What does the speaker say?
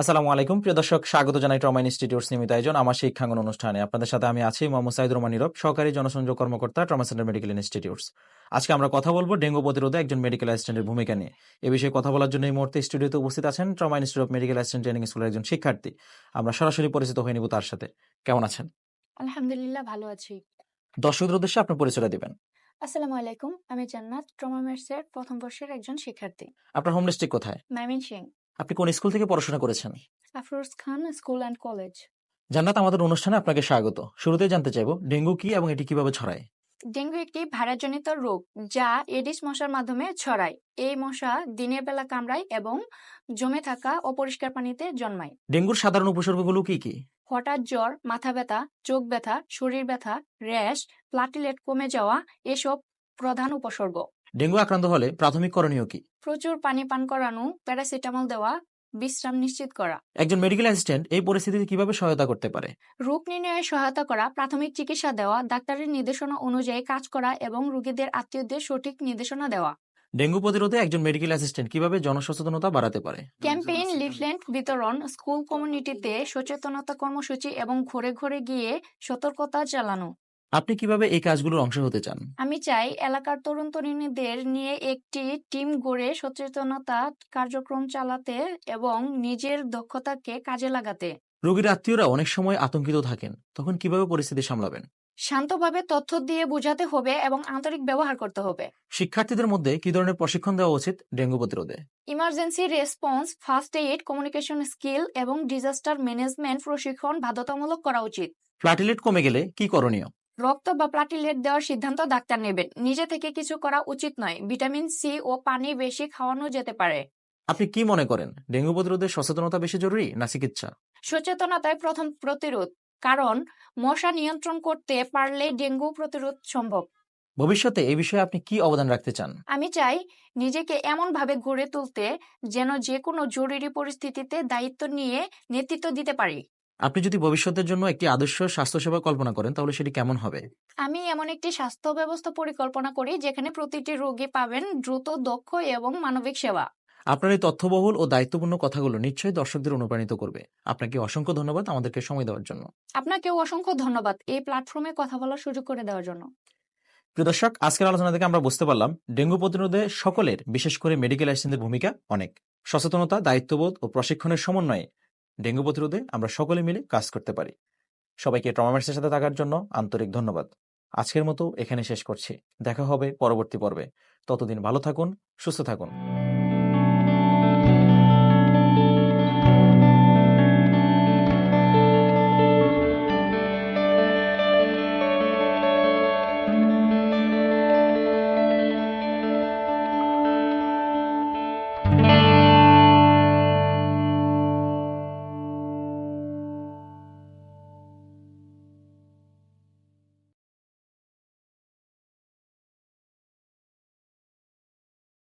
আসসালামু আলাইকুম। প্রিয় দর্শক স্বাগত জানাই ট্রমা ইনস্টিটিউটস নিয়মিত আয়োজন আমার শিক্ষাঙ্গন অনুষ্ঠানে। আপনাদের সাথে আমি আছি মোহাম্মদ সাইদুর রহমান নীরব সহকারী জনসংযোগ কর্মকর্তা ট্রমা সেন্টার মেডিকেল ইনস্টিটিউটস। আজকে আমরা কথা বলব ডেঙ্গু প্রতিরোধে একজন মেডিকেল অ্যাসিস্ট্যান্টের ভূমিকা নিয়ে। এ বিষয়ে কথা বলার জন্য এই মুহূর্তে স্টুডিওতে উপস্থিত আছেন trauma institute of medical assistant training স্কুলের একজন শিক্ষার্থী। আমরা সরাসরি পরিচিত হয়ে নিব তার সাথে। কেমন আছেন? আলহামদুলিল্লাহ ভালো আছি। দর্শকদের উদ্দেশ্যে আপনার পরিচয়টা দিবেন। আসসালামু আলাইকুম আমি জান্নাত ট্রমা মেডসের প্রথম বর্ষের একজন শিক্ষার্থী। আপনার হোম ডিস্ট্রিক্ট কোথায়? মাইমিন সিং আপনি কোন স্কুল থেকে পড়াশোনা করেছেন? Afroz Khan school and college. Jannat আমাদের অনুষ্ঠানে আপনাকে স্বাগত। শুরুতেই জানতে চাইব ডেঙ্গু কি এবং এটি কীভাবে ছড়ায়? ডেঙ্গু একটি ভাইরাসজনিত রোগ যা এডিস মশার মাধ্যমে ছড়ায়। এই মশা দিনের বেলা কামড়ায় এবং জমে থাকা অপরিষ্কার পানিতে জন্মায়। ডেঙ্গুর সাধারণ উপসর্গগুলো কি কি? হঠাৎ জ্বর মাথা ব্যথা চোখ ব্যথা শরীর ব্যথা র্যাশ প্লাটিলেট কমে যাওয়া এসব প্রধান উপসর্গ। ডেঙ্গু আক্রান্ত হলে প্রাথমিক করণীয় কি? প্রচুর পানি পান করানো প্যারাসিটামল দেওয়া বিশ্রাম নিশ্চিত করা। একজন মেডিকেল অ্যাসিস্ট্যান্ট এই পরিস্থিতিতে কীভাবে সহায়তা করতে পারে? রোগ নির্ণয়ে সহায়তা করা প্রাথমিক চিকিৎসা দেওয়া ডাক্তারের নির্দেশনা অনুযায়ী কাজ করা এবং রোগীদের আত্মীয়দের সঠিক নির্দেশনা দেওয়া। ডেঙ্গু প্রতিরোধে একজন মেডিকেল অ্যাসিস্ট্যান্ট কীভাবে জনসচেতনতা বাড়াতে পারে? ক্যাম্পেইন লিফলেট বিতরণ স্কুল কমিউনিটিতে সচেতনতা কর্মসূচি এবং ঘরে ঘরে গিয়ে সতর্কতা চালানো। আপনি কীভাবে এই কাজগুলোর অংশ হতে চান? আমি চাই এলাকার তরুণ তরুণীদের নিয়ে একটি টিম গড়ে সচেতনতা কার্যক্রম চালাতে এবং নিজের দক্ষতাকে কাজে লাগাতে। রোগীর আত্মীয়রা অনেক সময় আতঙ্কিত থাকেন তখন কীভাবে পরিস্থিতি সামলাবেন? শান্তভাবে তথ্য দিয়ে বোঝাতে হবে এবং আন্তরিক ব্যবহার করতে হবে। শিক্ষার্থীদের মধ্যে কি ধরনের প্রশিক্ষণ দেওয়া উচিত ডেঙ্গু প্রতিরোধে? Emergency response first aid communication skill এবং ডিজাস্টার ম্যানেজমেন্ট প্রশিক্ষণ বাধ্যতামূলক করা উচিত। প্লাটিলেট কমে গেলে কি করণীয়? রক্ত বা প্লাটিলেট দেওয়ার সিদ্ধান্ত ডাক্তার নেবেন। নিজে থেকে কিছু করা উচিত নয়। ভিটামিন সি ও পানি বেশি খাওয়ানো যেতে পারে। আপনি কি মনে করেন ডেঙ্গু প্রতিরোধে সচেতনতা বেশি জরুরি না চিকিৎসা? সচেতনতায় প্রথম প্রতিরোধ কারণ মশা নিয়ন্ত্রণ করতে পারলে ডেঙ্গু প্রতিরোধ সম্ভব। ভবিষ্যতে এই বিষয়ে আপনি কি অবদান রাখতে চান? আমি চাই নিজেকে এমনভাবে গড়ে তুলতে যেন যে কোনো জরুরি পরিস্থিতিতে দায়িত্ব নিয়ে নেতৃত্ব দিতে পারি। আপনি যদি ভবিষ্যতের জন্য একটি আদর্শ স্বাস্থ্যসেবা কল্পনা করেন তাহলে সেটি কেমন হবে? আমি এমন একটি স্বাস্থ্য ব্যবস্থা পরিকল্পনা করি যেখানে প্রতিটি রোগী পাবেন দ্রুত দক্ষ এবং মানবিক সেবা। আপনার এই তথ্যবহুল ও দায়িত্বপূর্ণ কথাগুলো নিশ্চয়ই দর্শকদের অনুপ্রাণিত করবে। আপনাকে অসংখ্য ধন্যবাদ আমাদেরকে সময় দেওয়ার জন্য। আপনাকেও অসংখ্য ধন্যবাদ এই প্ল্যাটফর্মে কথা বলার সুযোগ করে দেওয়ার জন্য। প্রিয় দর্শক আজকের আলোচনা থেকে আমরা বুঝতে পারলাম ডেঙ্গু প্রতিরোধে সকলের বিশেষ করে মেডিকেল অ্যাসিস্ট্যান্টের ভূমিকা অনেক। সচেতনতা দায়িত্ববোধ ও প্রশিক্ষণের সমন্বয়ে ডেঙ্গু প্রতিরোধে আমরা সকলে মিলে কাজ করতে পারি। সবাইকে ট্রমামার্সের সাথে থাকার জন্য আন্তরিক ধন্যবাদ। আজকের মতো এখানে শেষ করছি। দেখা হবে পরবর্তী পর্বে। ততদিন ভালো থাকুন, সুস্থ থাকুন।